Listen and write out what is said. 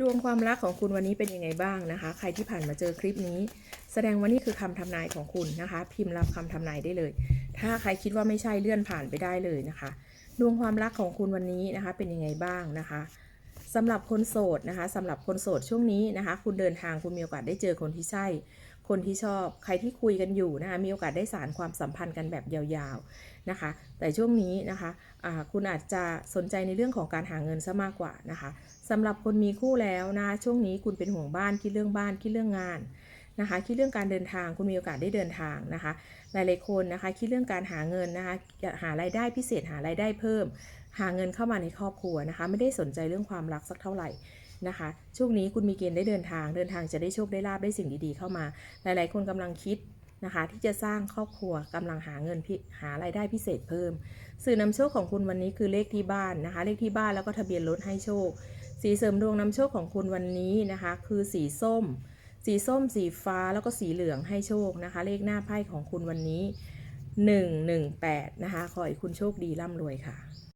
ดวงความรักของคุณวันนี้เป็นยังไงบ้างนะคะ ใครที่ผ่านมาเจอคลิปนี้ แสดงว่านี่คือคำทำนายของคุณนะคะ พิมพ์รับคำทำนายได้เลย ถ้าใครคิดว่าไม่ใช่เลื่อนผ่านไปได้เลยนะคะ ดวงความรักของคุณวันนี้นะคะ เป็นยังไงบ้างนะคะสำหรับคนโสดนะคะสำหรับคนโสดช่วงนี้นะคะ คุณเดินทางคุณมีโอกาสได้เจอคนที่ใช่ คนที่ชอบใครที่คุยกันอยู่นะคะมีโอกาสได้สารความสัมพันธ์กันแบบยาวๆนะคะ แต่ช่วงนี้นะคะะคุณอาจจะสนใจในเรื่องของการหาเงินซะมากกว่านะคะสำหรับคนมีคู่แล้วนะช่วงนี้คุณเป็นห่วงบ้านคิดเรื่องบ้านคิดเรื่องงาน นะคะคิดเรื่องการเดินทางคุณมีโอกาสได้เดินทางนะคะ หลายๆคนนะคะคิดเรื่องการหาเงินนะคะหารายได้พิเศษหารายได้เพิ่ม หาเงินเข้ามาในครอบครัวนะคะไม่ได้สนใจเรื่องความรักสักเท่าไหร่นะคะช่วงนี้คุณมีเกณฑ์ได้เดินทาง เดินทางจะได้โชคได้ลาบได้สิ่งดีๆเข้ามา หลายๆ คนกำลังคิดนะคะที่จะสร้างครอบครัวกำลังหาเงินหารายได้พิเศษเพิ่ม สื่อนำโชคของคุณวันนี้คือเลขที่บ้านนะคะ เลขที่บ้านแล้วก็ทะเบียนรถให้โชค สีเสริมดวงนำโชคของคุณวันนี้นะคะ คือสีส้ม สีส้ม สีฟ้าแล้วก็สีเหลืองให้โชคนะคะ เลขหน้าไพ่ของคุณวันนี้ 118 นะคะ ขอให้คุณโชคดีร่ำรวยค่ะ